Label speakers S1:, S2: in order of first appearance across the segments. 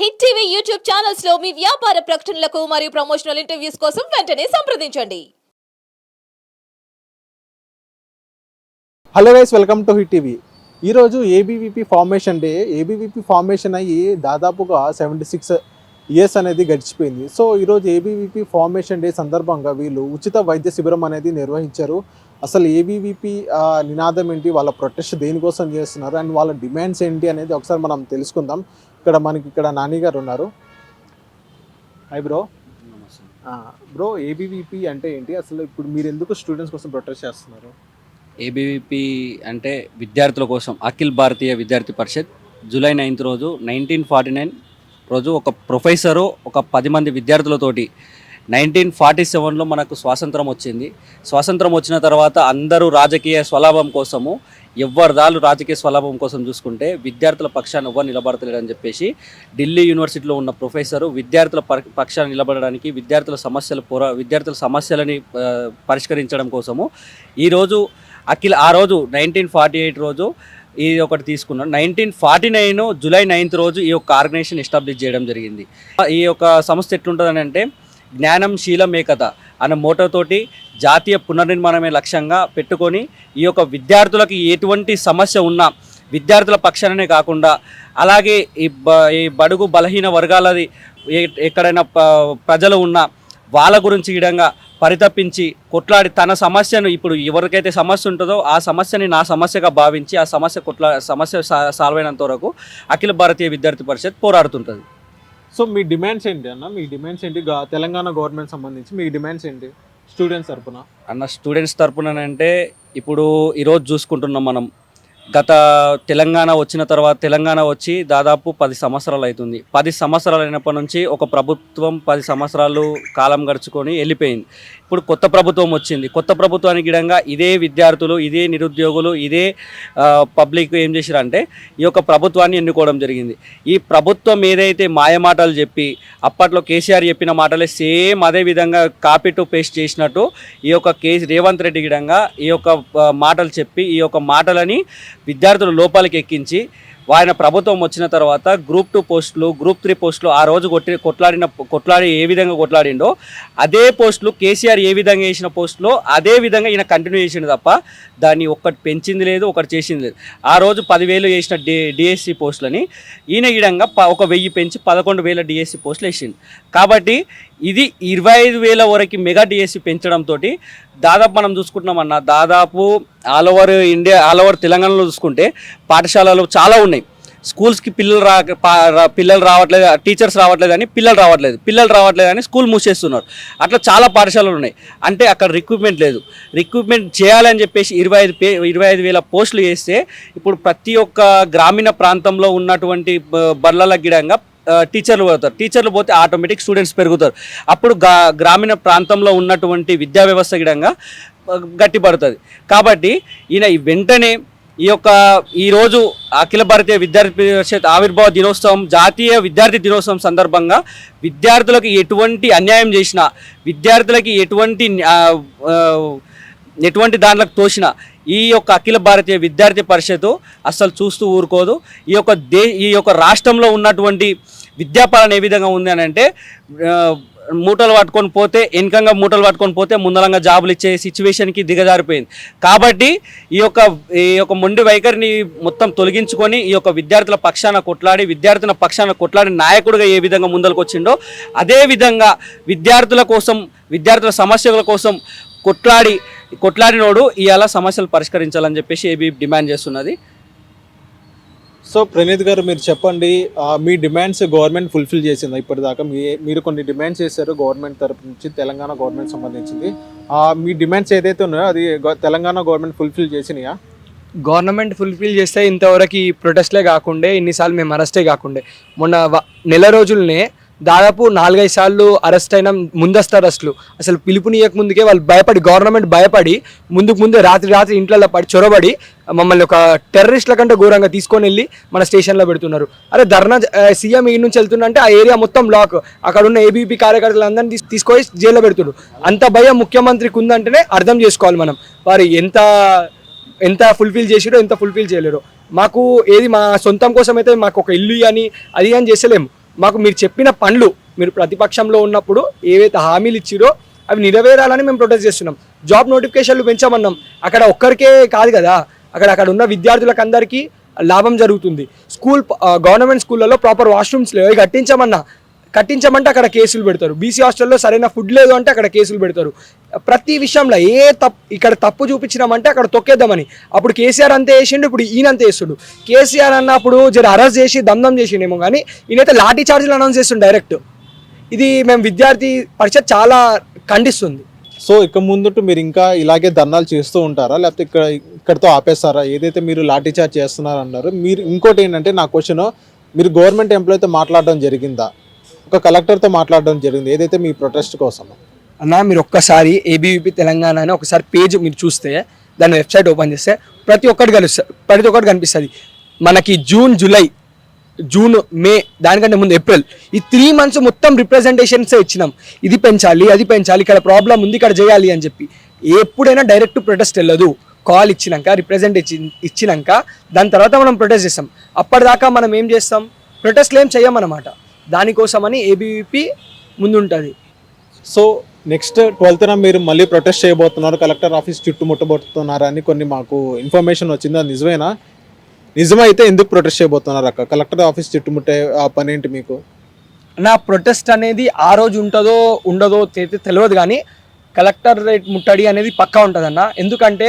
S1: Hit TV YouTube ఛానల్స్లో మీ వ్యాపార ప్రకటనలకు మరియు ప్రమోషనల్ ఇంటర్వ్యూస్ కోసం వెంటనే సంప్రదించండి.
S2: Hello guys welcome to hit TV ఈరోజు ABVP formation day ABVP formation అయ్యి దాదాపుగా సెవెంటీ సిక్స్ ఇయర్స్ అనేది గడిచిపోయింది. సో ఈరోజు ఏబీవీపీ ఫార్మేషన్ డే సందర్భంగా వీళ్ళు ఉచిత వైద్య శిబిరం అనేది నిర్వహించారు. అసలు ఏబీవీపీ నినాదం ఏంటి? వాళ్ళ ప్రొటెస్ట్ దేనికోసం చేస్తున్నారు? అండ్ వాళ్ళ డిమాండ్స్ ఏంటి అనేది ఒకసారి మనం తెలుసుకుందాం. ఇక్కడ మనకి ఇక్కడ నాని గారు ఉన్నారు. హాయ్ బ్రో బ్రో ఏబీవీపీ అంటే ఏంటి? అసలు ఇప్పుడు మీరు ఎందుకు స్టూడెంట్స్ కోసం ప్రొటెస్ట్ చేస్తున్నారు?
S3: ఏబీవీపీ అంటే విద్యార్థుల కోసం అఖిల్ భారతీయ విద్యార్థి పరిషత్ జూలై నైన్త్ రోజు నైన్టీన్ ఫార్టీ నైన్ రోజు ఒక ప్రొఫెసరు ఒక పది మంది విద్యార్థులతోటి నైన్టీన్ ఫార్టీ సెవెన్లో మనకు స్వాతంత్రం వచ్చింది. స్వాతంత్రం వచ్చిన తర్వాత అందరూ రాజకీయ స్వలాభం కోసము ఎవరిదాలు రాజకీయ స్వలాభం కోసం చూసుకుంటే విద్యార్థుల పక్షాన్ని ఎవ్వరు నిలబడతలేడని చెప్పేసి ఢిల్లీ యూనివర్సిటీలో ఉన్న ప్రొఫెసరు విద్యార్థుల పక్షాన్ని నిలబడడానికి విద్యార్థుల సమస్యలు పోరా విద్యార్థుల సమస్యలని పరిష్కరించడం కోసము ఈరోజు అఖిల్ ఆ రోజు నైన్టీన్ ఫార్టీ ఎయిట్ రోజు ఇది ఒకటి తీసుకున్నాం. Nineteen forty nine July ninth రోజు ఈ యొక్క ఆర్గనైజేషన్ ఎస్టాబ్లిష్ చేయడం జరిగింది. ఈ యొక్క సంస్థ ఎట్లుంటుందని అంటే జ్ఞానం శీలం ఏకత అనే మోటోతోటి జాతీయ పునర్నిర్మాణమే లక్ష్యంగా పెట్టుకొని ఈ యొక్క విద్యార్థులకు ఎటువంటి సమస్య ఉన్నా విద్యార్థుల పక్షాననే కాకుండా అలాగే ఈ బ ఈ బడుగు బలహీన వర్గాలది ఏ- ఎక్కడైనా ప- ప్రజలు ఉన్నా వాళ్ళ గురించి విధంగా పరితపించి కొట్లాడి తన సమస్యను ఇప్పుడు ఎవరికైతే సమస్య ఉంటుందో ఆ సమస్యని నా సమస్యగా భావించి ఆ సమస్య కొట్లా సమస్య సాల్వ్ అయినంత వరకు అఖిల భారతీయ విద్యార్థి పరిషత్ పోరాడుతుంటుంది.
S2: సో మీ డిమాండ్స్ ఏంటి అన్న? మీ డిమాండ్స్ ఏంటి? గా- తెలంగాణ గవర్నమెంట్ సంబంధించి మీ డిమాండ్స్ ఏంటి? స్టూడెంట్స్ తరపున.
S3: అన్న స్టూడెంట్స్ తరపున అంటే ఇప్పుడు ఈరోజు చూసుకుంటున్నాం మనం. గత తెలంగాణ వచ్చిన తర్వాత తెలంగాణ వచ్చి దాదాపు పది సంవత్సరాలు అవుతుంది పది సంవత్సరాలు అయినప్పటి నుంచి ఒక ప్రభుత్వం పది సంవత్సరాలు కాలం గడుచుకొని వెళ్ళిపోయింది. ఇప్పుడు కొత్త ప్రభుత్వం వచ్చింది. కొత్త ప్రభుత్వానికి గిడంగా ఇదే విద్యార్థులు ఇదే నిరుద్యోగులు ఇదే పబ్లిక్ ఏం చేశారంటే ఈ యొక్క ప్రభుత్వాన్ని ఎన్నుకోవడం జరిగింది. ఈ ప్రభుత్వం ఏదైతే మాయమాటలు చెప్పి అప్పట్లో కేసీఆర్ చెప్పిన మాటలే సేమ్ అదే విధంగా కాపీ టు పేస్ట్ చేసినట్టు ఈ యొక్క కే రేవంత్ రెడ్డి గిడంగా ఈ యొక్క మాటలు చెప్పి ఈ యొక్క మాటలని విద్యార్థులు లోపలికి ఎక్కించి ఆయన ప్రభుత్వం వచ్చిన తర్వాత గ్రూప్ టూ పోస్టులు గ్రూప్ త్రీ పోస్టులు ఆ రోజు కొట్టి కొట్లాడిన కొట్లాడి ఏ విధంగా కొట్లాడిండో అదే పోస్టులు కేసీఆర్ ఏ విధంగా వేసిన పోస్టులో అదే విధంగా ఈయన కంటిన్యూ చేసిండు తప్ప దాన్ని ఒక్కటి పెంచింది లేదు ఒకటి చేసింది లేదు. ఆ రోజు పదివేలు వేసిన డి డిఎస్సి పోస్టులని ఈయన ఈ ఒక వెయ్యి పెంచి పదకొండు వేల డిఎస్సి పోస్టులు వేసిండు. కాబట్టి ఇది ఇరవై ఐదు వేల వరకు మెగా డిఎస్సి పెంచడంతో దాదాపు మనం చూసుకుంటున్నామన్న దాదాపు all over India all over తెలంగాణలో చూసుకుంటే పాఠశాలలు చాలా ఉన్నాయి. స్కూల్స్కి పిల్లలు రా పా- రా- పిల్లలు రావట్లేదు టీచర్స్ రావట్లేదు అని పిల్లలు రావట్లేదు పిల్లలు రావట్లేదు అని స్కూల్ మూసేస్తున్నారు. అట్లా చాలా పాఠశాలలు ఉన్నాయి. అంటే అక్కడ రిక్రూట్మెంట్ లేదు. రిక్రూట్మెంట్ చేయాలని చెప్పేసి ఇరవై ఐదు పే ఇరవై ఐదు వేల పోస్టులు వేస్తే ఇప్పుడు ప్రతి ఒక్క గ్రామీణ ప్రాంతంలో ఉన్నటువంటి బ- బళ్ళల గిడంగా టీచర్లు పోతారు. టీచర్లు పోతే ఆటోమేటిక్ స్టూడెంట్స్ పెరుగుతారు. అప్పుడు గ్రామీణ ప్రాంతంలో ఉన్నటువంటి విద్యా వ్యవస్థ గిడంగా గట్టిపడుతుంది. కాబట్టి ఈయన వెంటనే ఈ యొక్క ఈరోజు అఖిల భారతీయ విద్యార్థి పరిషత్ ఆవిర్భావ దినోత్సవం జాతీయ విద్యార్థి దినోత్సవం సందర్భంగా విద్యార్థులకు ఎటువంటి అన్యాయం చేసినా విద్యార్థులకి ఎటువంటి ఎటువంటి దాంట్లోకి తోసిన ఈ యొక్క అఖిల భారతీయ విద్యార్థి పరిషత్తు అస్సలు చూస్తూ ఊరుకోదు. ఈ యొక్క దే ఈ యొక్క రాష్ట్రంలో ఉన్నటువంటి విద్యాపాలన ఏ విధంగా ఉంది అని అంటే మూటలు పట్టుకొని పోతే వెనకంగా మూటలు పట్టుకొని పోతే ముందరంగా జాబులు ఇచ్చే సిచ్యువేషన్కి దిగజారిపోయింది. కాబట్టి ఈ యొక్క ఈ యొక్క మొండి వైఖరిని మొత్తం తొలగించుకొని ఈ యొక్క విద్యార్థుల పక్షాన కొట్లాడి విద్యార్థుల పక్షాన కొట్లాడి నాయకుడిగా ఏ విధంగా ముందరకు వచ్చిండో అదేవిధంగా విద్యార్థుల కోసం విద్యార్థుల సమస్యల కోసం కొట్లాడి కొట్లాడినోడు ఇవాళ సమస్యలు పరిష్కరించాలని చెప్పేసి ఏబీ డిమాండ్ చేస్తున్నది.
S2: సో ప్రణీత్ గారు మీరు చెప్పండి ఆ, మీ డిమాండ్స్ గవర్నమెంట్ ఫుల్ఫిల్ చేసిందా ఇప్పటిదాకా? మీ మీరు కొన్ని డిమాండ్స్ చేశారు గవర్నమెంట్ తరపు నుంచి తెలంగాణ గవర్నమెంట్ సంబంధించింది. ఆ, మీ డిమాండ్స్ ఏదైతే ఉన్నాయో అది తెలంగాణ గవర్నమెంట్ ఫుల్ఫిల్ చేసినాయా?
S4: గవర్నమెంట్ ఫుల్ఫిల్ చేస్తే ఇంతవరకు ఈ ప్రొటెస్ట్లే కాకుండే ఇన్నిసార్లు మేము అరెస్టే కాకుండే. మొన్న వ- నెల రోజులనే దాదాపు నాలుగైదు సార్లు అరెస్ట్ అయిన ముందస్తు అరెస్టులు. అసలు పిలుపునియక ముందుకే వాళ్ళు భయపడి గవర్నమెంట్ భయపడి ముందుకు ముందే రాత్రి రాత్రి ఇంట్లో పడి చొరబడి మమ్మల్ని ఒక టెర్రరిస్ట్ల కంటే ఘోరంగా తీసుకొని వెళ్ళి మన స్టేషన్లో పెడుతున్నారు. అరే ధర్నా సీఎం ఈ నుంచి వెళ్తుందంటే ఆ ఏరియా మొత్తం బ్లాక్ అక్కడ ఉన్న ఏబీపీ కార్యకర్తలందరినీ తీసు- తీసుకొని జైల్లో పెడుతున్నారు అంత భయం ముఖ్యమంత్రికి ఉందంటేనే అర్థం చేసుకోవాలి మనం. వారు ఎంత ఎంత ఫుల్ఫిల్ చేసిరో ఎంత ఫుల్ఫిల్ చేయలేరో. మాకు ఏది మా సొంతం కోసం అయితే మాకు ఒక ఇల్లు అని అది అని చేసలేము మాకు మీరు చెప్పిన పనులు మీరు ప్రతిపక్షంలో ఉన్నప్పుడు ఏవైతే హామీలు ఇచ్చిరో అవి నెరవేరాలని మేము ప్రొటెస్ట్ చేస్తున్నాం. జాబ్ నోటిఫికేషన్లు పెంచామన్నాం. అక్కడ ఒక్కరికే కాదు కదా. అక్కడ అక్కడ ఉన్న విద్యార్థులకు అందరికీ లాభం జరుగుతుంది. స్కూల్ గవర్నమెంట్ స్కూళ్ళలో ప్రాపర్ వాష్రూమ్స్ లేవు. అవి కట్టించమన్నా. కట్టించమంటే అక్కడ కేసులు పెడతారు. బీసీ హాస్టల్లో సరైన ఫుడ్ లేదు అంటే అక్కడ కేసులు పెడతారు. ప్రతి విషయంలో ఏ తప్పు ఇక్కడ తప్పు చూపించినామంటే అక్కడ తొక్కేద్దామని. అప్పుడు కేసీఆర్ అంతే వేసిండు ఇప్పుడు ఈయన అంతే వేస్తుండు కేసీఆర్ అన్నప్పుడు జర అరెస్ట్ చేసి దందం చేసిండేమో కానీ ఈయనైతే లాఠీ చార్జీలు అనౌన్స్ చేస్తుండు డైరెక్ట్. ఇది మేము విద్యార్థి పరిషత్ చాలా ఖండిస్తుంది.
S2: సో ఇక ముందుంటూ మీరు ఇంకా ఇలాగే ధర్నాలు చేస్తూ ఉంటారా? లేకపోతే ఇక్కడ ఇక్కడతో ఆపేస్తారా? ఏదైతే మీరు లాఠీ చార్జ్ చేస్తున్నారన్నారు మీరు ఇంకోటి ఏంటంటే నా క్వశ్చన్ మీరు గవర్నమెంట్ ఎంప్లాయీతో మాట్లాడడం జరిగిందా? ఒక కలెక్టర్తో మాట్లాడడం జరిగింది. ఏదైతే మీ ప్రొటెస్ట్ కోసం?
S4: అన్న మీరు ఒక్కసారి ఏబీవీపీ తెలంగాణ అని ఒకసారి పేజ్ మీరు చూస్తే దాని వెబ్సైట్ ఓపెన్ చేస్తే ప్రతి ఒక్కటి కలుస్తుంది ప్రతి ఒక్కటి కనిపిస్తుంది. మనకి జూన్ జూలై జూన్ మే దానికంటే ముందు ఏప్రిల్ ఈ త్రీ మంత్స్ మొత్తం రిప్రజెంటేషన్స్ ఇచ్చినాం. ఇది పెంచాలి అది పెంచాలి ఇక్కడ ప్రాబ్లం ఉంది ఇక్కడ చేయాలి అని చెప్పి. ఎప్పుడైనా డైరెక్ట్ ప్రొటెస్ట్ వెళ్ళదు. కాల్ ఇచ్చినాక రిప్రజెంట్ ఇచ్చి ఇచ్చినాక దాని తర్వాత మనం ప్రొటెస్ట్ చేస్తాం. అప్పటిదాకా మనం ఏం చేస్తాం? ప్రొటెస్ట్లు ఏం చేయమన్నమాట. దానికోసమని ఏబీవీపీ ముందుంటుంది.
S2: సో నెక్స్ట్ ట్వెల్త్న మీరు మళ్ళీ ప్రొటెస్ట్ చేయబోతున్నారు కలెక్టర్ ఆఫీస్ చుట్టుముట్టబోతున్నారు అని కొన్ని మాకు ఇన్ఫర్మేషన్ వచ్చింది. అది నిజమేనా? నిజమైతే ఎందుకు ప్రొటెస్ట్ చేయబోతున్నారు అక్క? కలెక్టర్ ఆఫీస్ చుట్టుముట్టే ఆ పని ఏంటి మీకు?
S4: నా ప్రొటెస్ట్ అనేది ఆ రోజు ఉంటుందో ఉండదో తెలియదు కానీ కలెక్టరేట్ ముట్టడి అనేది పక్కా ఉంటుందన్న. ఎందుకంటే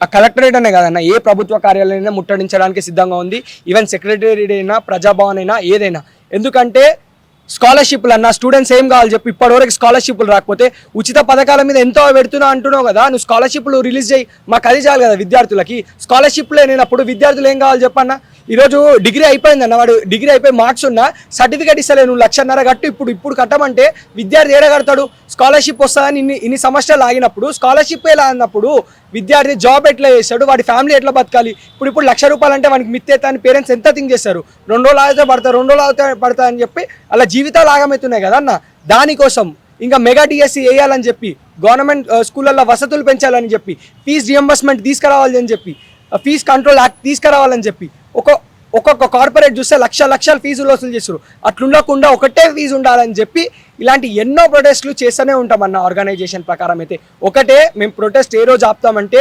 S4: ఆ కలెక్టరేట్ అనే కాదన్న ఏ ప్రభుత్వ కార్యాలయమైనా ముట్టడించడానికి సిద్ధంగా ఉంది. ఈవెన్ సెక్రటేరియట్ అయినా ప్రజాభవన్ అయినా ఏదైనా. ఎందుకంటే స్కాలర్షిప్లు అన్న స్టూడెంట్స్ ఏం కావాలి చెప్పి ఇప్పటివరకు స్కాలర్షిప్లు రాకపోతే ఉచిత పథకాల మీద ఎంతో పెడుతున్నా అంటున్నావు కదా నువ్వు స్కాలర్షిప్లు రిలీజ్ చేయి. మాకు అది చాలు కదా విద్యార్థులకి. స్కాలర్షిప్లే లేనప్పుడు విద్యార్థులు ఏం కావాలి చెప్పన్నా ఈరోజు డిగ్రీ అయిపోయింది అన్న వాడు. డిగ్రీ అయిపోయి మార్క్స్ ఉన్నా సర్టిఫికేట్ ఇస్తలే నువ్వు లక్షన్నర కట్టు. ఇప్పుడు ఇప్పుడు కట్టమంటే విద్యార్థి ఏడ కడతాడు? స్కాలర్షిప్ వస్తుందని ఇన్ని ఇన్ని సంవత్సరాలు ఆగినప్పుడు స్కాలర్షిప్ ఎలా అన్నప్పుడు విద్యార్థి జాబ్ ఎట్లా చేస్తాడు? వాడి ఫ్యామిలీ ఎట్లా బతకాలి? ఇప్పుడు ఇప్పుడు లక్ష రూపాయలు అంటే వానికి మిత్తేత అని పేరెంట్స్ ఎంత థింక్ చేస్తారు? రెండు రోజులు ఆగితే పడతారు రెండు రోజులు ఆగితే పడతా అని చెప్పి అలా జీవితాలు ఆగమవుతున్నాయి కదా అన్న. దానికోసం ఇంకా మెగా డిఎస్సి వేయాలని చెప్పి గవర్నమెంట్ స్కూళ్ళల్లో వసతులు పెంచాలని చెప్పి ఫీజు రియంబర్స్మెంట్ తీసుకురావాలని చెప్పి ఫీజ్ కంట్రోల్ యాక్ట్ తీసుకురావాలని చెప్పి ఒక ఒక్కొక్క కార్పొరేట్ చూస్తే లక్ష లక్షల ఫీజులు వసూలు చేస్తారు అట్లుండకుండా ఒకటే ఫీజు ఉండాలని చెప్పి ఇలాంటి ఎన్నో ప్రొటెస్ట్లు చేస్తూనే ఉంటాం అన్న ఆర్గనైజేషన్ ప్రకారం అయితే. ఒకటే మేము ప్రొటెస్ట్ ఏ రోజు ఆపుతామంటే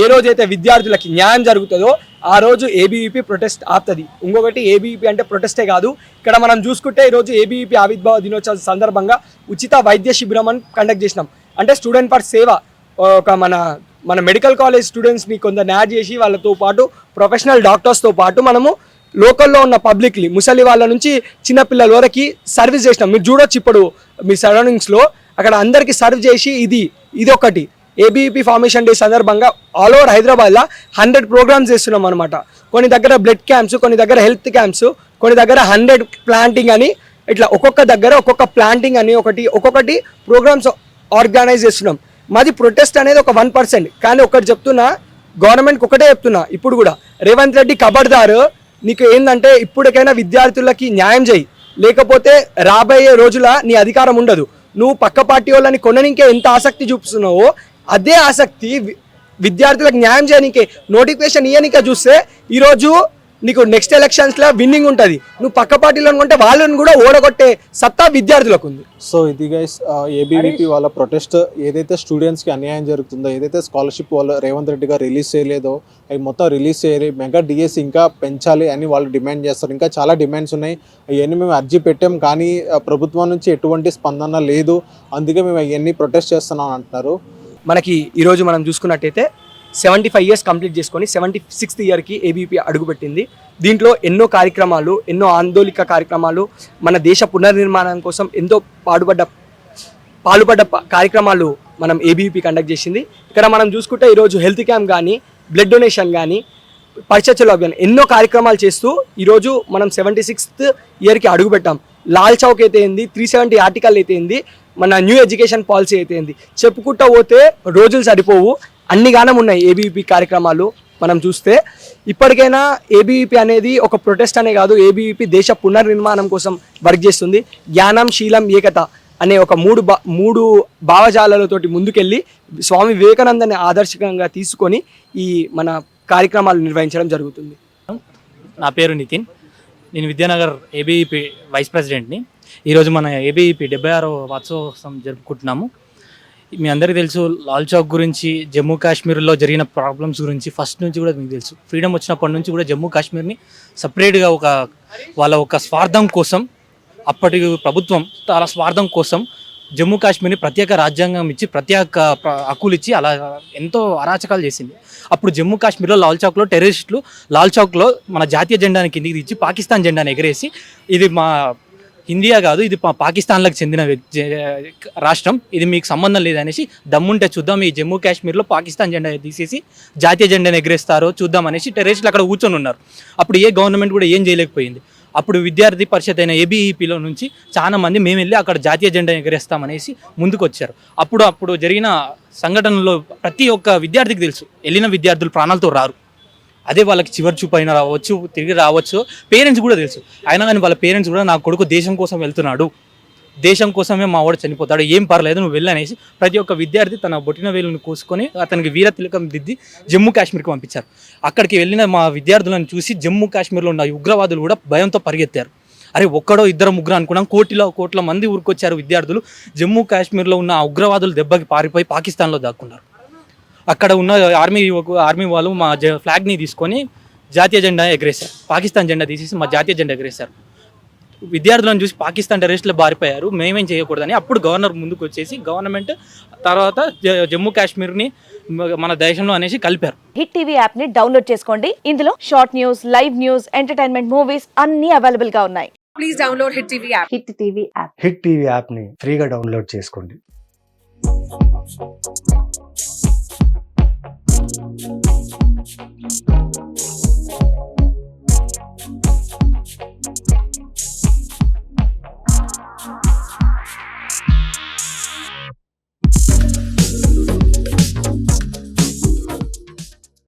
S4: ఏ రోజైతే విద్యార్థులకి న్యాయం జరుగుతుందో ఆ రోజు ఏబీవీపీ ప్రొటెస్ట్ ఆపుతుంది. ఇంకొకటి ఏబీవీపీ అంటే ప్రొటెస్టే కాదు. ఇక్కడ మనం చూసుకుంటే ఈరోజు ఏబీవీపీ ఆవిర్భావ దినోత్సవం సందర్భంగా ఉచిత వైద్య శిబిరం అని కండక్ట్ చేసినాం. అంటే స్టూడెంట్ ఫర్ సేవ ఒక మన మన మెడికల్ కాలేజ్ స్టూడెంట్స్ని కొందరు యాడ్ చేసి వాళ్ళతో పాటు ప్రొఫెషనల్ డాక్టర్స్తో పాటు మనము లోకల్లో ఉన్న పబ్లిక్లీ ముసలి వాళ్ళ నుంచి చిన్నపిల్లల వరకు సర్వీస్ చేసినాం. మీరు చూడొచ్చు ఇప్పుడు మీ సరౌండింగ్స్లో అక్కడ అందరికీ సర్వ్ చేసి ఇది ఇది ఒకటి. ఏబీపీ ఫార్మేషన్ డే సందర్భంగా ఆల్ ఓవర్ హైదరాబాద్లో హండ్రెడ్ ప్రోగ్రామ్స్ చేస్తున్నాం అనమాట కొన్ని దగ్గర బ్లడ్ క్యాంప్స్ కొన్ని దగ్గర హెల్త్ క్యాంప్స్ కొన్ని దగ్గర హండ్రెడ్ ప్లాంటింగ్ అని ఇట్లా ఒక్కొక్క దగ్గర ఒక్కొక్క ప్లాంటింగ్ అని ఒకటి ఒక్కొక్కటి ప్రోగ్రామ్స్ ఆర్గనైజ్ చేస్తున్నాం. మాది ప్రొటెస్ట్ అనేది ఒక వన్ పర్సెంట్ కానీ ఒకటి చెప్తున్నా గవర్నమెంట్కి ఒకటే చెప్తున్నా ఇప్పుడు కూడా. రేవంత్ రెడ్డి కబడ్దారు నీకు ఏంటంటే ఇప్పటికైనా విద్యార్థులకి న్యాయం చేయి. లేకపోతే రాబోయే రోజుల నీ అధికారం ఉండదు. నువ్వు పక్క పార్టీ వాళ్ళని కొననికే ఎంత ఆసక్తి చూపిస్తున్నావో అదే ఆసక్తి వి- విద్యార్థులకు న్యాయం చేయనికే నోటిఫికేషన్ ఇయ్యనికే చూస్తే ఈరోజు నీకు నెక్స్ట్ ఎలక్షన్స్లో విన్నింగ్ ఉంటుంది. నువ్వు పక్క పార్టీలో అనుకుంటే వాళ్ళని కూడా ఓడగొట్టే సత్తా విద్యార్థులకు ఉంది
S2: సో ఇది గైస్ ఏబీవీపీ వాళ్ళ ప్రొటెస్ట్ ఏదైతే స్టూడెంట్స్కి అన్యాయం జరుగుతుందో ఏదైతే స్కాలర్షిప్ వాళ్ళు రేవంత్ రెడ్డి గారు రిలీజ్ చేయలేదో అవి మొత్తం రిలీజ్ చేయాలి మెగా డిఎస్ ఇంకా పెంచాలి అని వాళ్ళు డిమాండ్ చేస్తారు. ఇంకా చాలా డిమాండ్స్ ఉన్నాయి. అవన్నీ మేము అర్జీ పెట్టాం కానీ ప్రభుత్వం నుంచి ఎటువంటి స్పందన లేదు. అందుకే మేము అవన్నీ ప్రొటెస్ట్ చేస్తున్నాం అంటున్నారు.
S4: మనకి ఈరోజు మనం చూసుకున్నట్టయితే సెవెంటీ ఫైవ్ ఇయర్స్ కంప్లీట్ చేసుకొని సెవెంటీ సిక్స్త్ ఇయర్కి ఏబీపీ అడుగుపెట్టింది. దీంట్లో ఎన్నో కార్యక్రమాలు ఎన్నో ఆందోళిక కార్యక్రమాలు మన దేశ పునర్నిర్మాణం కోసం ఎంతో పాడుపడ్డ పాల్పడ్డ కార్యక్రమాలు మనం ఏబీపీ కండక్ట్ చేసింది. ఇక్కడ మనం చూసుకుంటే ఈరోజు హెల్త్ క్యాంప్ కానీ బ్లడ్ డొనేషన్ కానీ పరిచర్చలు అభియాన్ ఎన్నో కార్యక్రమాలు చేస్తూ ఈరోజు మనం సెవెంటీ సిక్స్త్ ఇయర్కి అడుగుపెట్టాం. లాల్ చౌక్ అయితే ఏంది త్రీ సెవెంటీ ఆర్టికల్ అయితే ఏంది మన న్యూ ఎడ్యుకేషన్ పాలసీ అయితే ఏంది. చెప్పుకుంటా పోతే రోజులు సరిపోవు. అన్ని గానం ఉన్నాయి ఏబీవీపీ కార్యక్రమాలు మనం చూస్తే. ఇప్పటికైనా ఏబీవీపీ అనేది ఒక ప్రొటెస్ట్ అనే కాదు ఏబీవీపీ దేశ పునర్నిర్మాణం కోసం వర్క్ చేస్తుంది. జ్ఞానం శీలం ఏకత అనే ఒక మూడు బా మూడు భావజాలతోటి ముందుకెళ్ళి స్వామి వివేకానందని ఆదర్శకంగా తీసుకొని ఈ మన కార్యక్రమాలు నిర్వహించడం జరుగుతుంది.
S5: నా పేరు నితిన్. నేను విద్యానగర్ ఏబీఈపీ వైస్ ప్రెసిడెంట్ని ఈరోజు మన ఏబీఈపీ డెబ్బై ఆరో వత్సవం జరుపుకుంటున్నాము. మీ అందరికీ తెలుసు లాల్ చౌక్ గురించి జమ్మూ కాశ్మీర్లో జరిగిన ప్రాబ్లమ్స్ గురించి ఫస్ట్ నుంచి కూడా మీకు తెలుసు. ఫ్రీడమ్ వచ్చినప్పటి నుంచి కూడా జమ్మూ కాశ్మీర్ని సపరేట్గా ఒక వాళ్ళ ఒక స్వార్థం కోసం అప్పటి ప్రభుత్వం చాలా స్వార్థం కోసం జమ్మూ కాశ్మీర్ని ప్రత్యేక రాజ్యాంగం ఇచ్చి ప్రత్యేక హక్కులు ఇచ్చి అలా ఎంతో అరాచకాలు చేసింది. అప్పుడు జమ్మూ కాశ్మీర్లో లాల్ చౌక్లో టెర్రరిస్టులు లాల్ చౌక్లో మన జాతీయ జెండాని కిందికి తెచ్చి పాకిస్తాన్ జెండాని ఎగరేసి ఇది మా ఇండియా కాదు ఇది పాకిస్తాన్లకు చెందిన వ్యక్- రాష్ట్రం. ఇది మీకు సంబంధం లేదనేసి దమ్ముంటే చూద్దాం ఈ జమ్మూ కాశ్మీర్లో పాకిస్తాన్ జెండా తీసేసి జాతీయ జెండాను ఎగరేస్తారో చూద్దాం అనేసి టెర్రరిస్టులు అక్కడ కూర్చొని ఉన్నారు. అప్పుడు ఏ గవర్నమెంట్ కూడా ఏం చేయలేకపోయింది. అప్పుడు విద్యార్థి పరిషత్ అయిన ఏబీఈపీలో నుంచి చాలా మంది మేము వెళ్ళి అక్కడ జాతీయ జెండా ఎగరేస్తామనేసి ముందుకు వచ్చారు అప్పుడు అప్పుడు జరిగిన సంఘటనలో ప్రతి ఒక్క విద్యార్థికి తెలుసు. వెళ్ళిన విద్యార్థులు ప్రాణాలతో రారు. అదే వాళ్ళకి చివరి చూపు అయినా రావచ్చు తిరిగి రావచ్చు. పేరెంట్స్ కూడా తెలుసు. అయినా కానీ వాళ్ళ పేరెంట్స్ కూడా నా కొడుకు దేశం కోసం వెళ్తున్నాడు. దేశం కోసమే మా వాడు చనిపోతాడు. ఏం పర్లేదు నువ్వు వెళ్ళనేసి ప్రతి ఒక్క విద్యార్థి తన బొట్టిన వేలును కోసుకొని అతనికి వీర తిలకం దిద్ది జమ్మూ కాశ్మీర్కి పంపించారు. అక్కడికి వెళ్ళిన మా విద్యార్థులను చూసి జమ్మూ కాశ్మీర్లో ఉన్న ఉగ్రవాదులు కూడా భయంతో పరిగెత్తారు. అరే ఒక్కడో ఇద్దరు ముగ్గురు అనుకున్నాం. కోటిలో కోట్ల మంది ఊరికొచ్చారు విద్యార్థులు. జమ్మూ కాశ్మీర్లో ఉన్న ఆ ఉగ్రవాదులు దెబ్బకి పారిపోయి పాకిస్తాన్లో దాక్కున్నారు. అక్కడ ఉన్న ఆర్మీ ఆర్మీ వాళ్ళు మా జ ఫ్లాగ్ని తీసుకొని జాతీయ జెండా ఎగరేశారు. పాకిస్తాన్ జెండా తీసేసి మా జాతీయ జెండా ఎగరేశారు. విద్యార్థులను చూసి పాకిస్తాన్ టెర్రరిస్టులు బారిపోయారు. మేమేం చేయకూడదని అప్పుడు గవర్నర్ ముందుకు వచ్చేసి గవర్నమెంట్ తర్వాత జ- జమ్మూ కాశ్మీర్ని మన దేశంలో అనేసి కలిపారు.
S6: హిట్ టీవీ యాప్ని డౌన్లోడ్ చేసుకోండి. ఇందులో short news live news entertainment movies అన్ని అవైలబుల్గా ఉన్నాయి.
S7: please download Hit TV app.
S6: Hit TV app.
S8: Hit TV యాప్ని ఫ్రీగా డౌన్లోడ్ చేసుకోండి. Thank you.